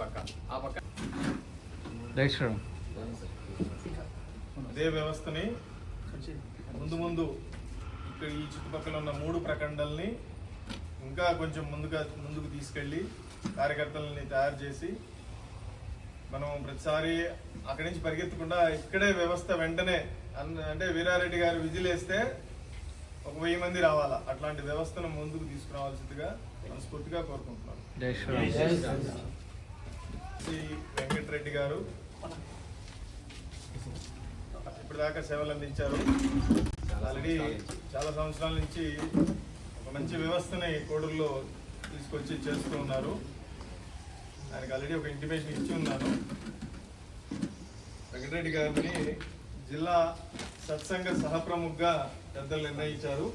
పక్క. ఆ పక్క. అదే వ్యవస్థని ముందు ముందు ఇక్కడ ఈ చుట్టుపక్కల ఉన్న మూడు ప్రఖండల్ని ఇంకా కొంచెం ముందుగా ముందుకు తీసుకెళ్ళి కార్యకర్తలని తయారు చేసి మనం ప్రతిసారి అక్కడి నుంచి పరిగెత్తకుండా ఇక్కడే వ్యవస్థ వెంటనే అంటే వీరారెడ్డి గారు విజిల్ వేస్తే ఒక వెయ్యి మంది రావాలా? అట్లాంటి వ్యవస్థను ముందుకు తీసుకురావాల్సిందిగా మనస్ఫూర్తిగా కోరుకుంటున్నాను. శ్రీ వెంకటరెడ్డి గారు. ఇప్పటిదాకా సేవలు అందించారు. ఆల్రెడీ చాలా సంవత్సరాల నుంచి ఒక మంచి వ్యవస్థని కోడూరులో తీసుకొచ్చి చేస్తూ ఉన్నారు. ఆయనకు ఆల్రెడీ ఒక ఇంటిమేషన్ ఇచ్చి ఉన్నాను. వెంకటరెడ్డి గారిని జిల్లా సత్సంగ సహప్రముఖగా పెద్దలు నిర్ణయించారు.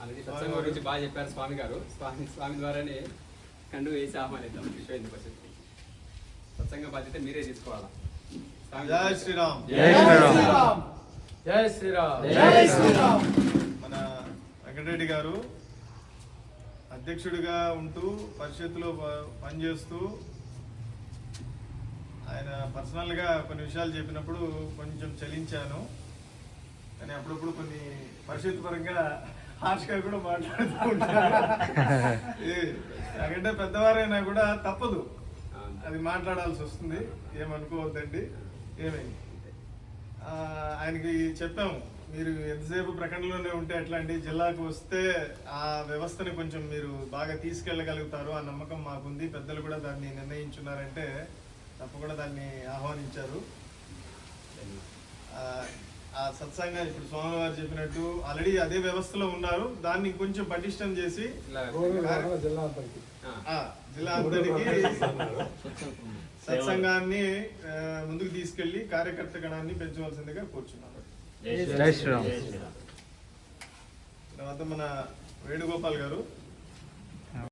ఆల్రెడీ సత్సంగం గురించి బాగా చెప్పారు స్వామి గారు. స్వామి స్వామి ద్వారానే కండు వేసి ఆహ్వానిద్దాం. విశ్వ హిందూ పరిషత్ సత్సంగ బాధ్యత మీరే తీసుకోవాలా? జై శ్రీరామ్. జై శ్రీరామ్. జై శ్రీరామ్. జై శ్రీరామ్. మన వెంకటరెడ్డి గారు అధ్యక్షుడిగా ఉంటూ పరిషత్తులో పనిచేస్తూ ఆయన పర్సనల్గా కొన్ని విషయాలు చెప్పినప్పుడు కొంచెం చలించాను. కానీ అప్పుడప్పుడు కొన్ని పరిషత్ పరంగా హార్ష్గా కూడా మాట్లాడుతూ ఉంటారు. ఇది నాకంటే పెద్దవారైనా కూడా తప్పదు. అది మాట్లాడాల్సి వస్తుంది. ఏమనుకోవద్దండి? ఏమైంది? ఆయనకి చెప్పాము. మీరు ఎంతసేపు ప్రకటనలోనే ఉంటే ఎట్లా అండి జిల్లాకు వస్తే ఆ వ్యవస్థని కొంచెం మీరు బాగా తీసుకెళ్ళగలుగుతారు ఆ నమ్మకం మాకుంది. పెద్దలు కూడా దాన్ని నిర్ణయించున్నారంటే తప్పకుండా దాన్ని ఆహ్వానించారు. ఆ, సత్సంగా ఇప్పుడు స్వామివారు చెప్పినట్టు ఆల్రెడీ అదే వ్యవస్థలో ఉన్నారు. దాన్ని కొంచెం పటిష్టం చేసి జిల్లా అంతటికి. సత్సంగాన్ని ముందుకు తీసుకెళ్ళి కార్యకర్త గణాన్ని పెంచవలసిందిగా కూర్చున్నాను. తర్వాత మన వేణుగోపాల్ గారు.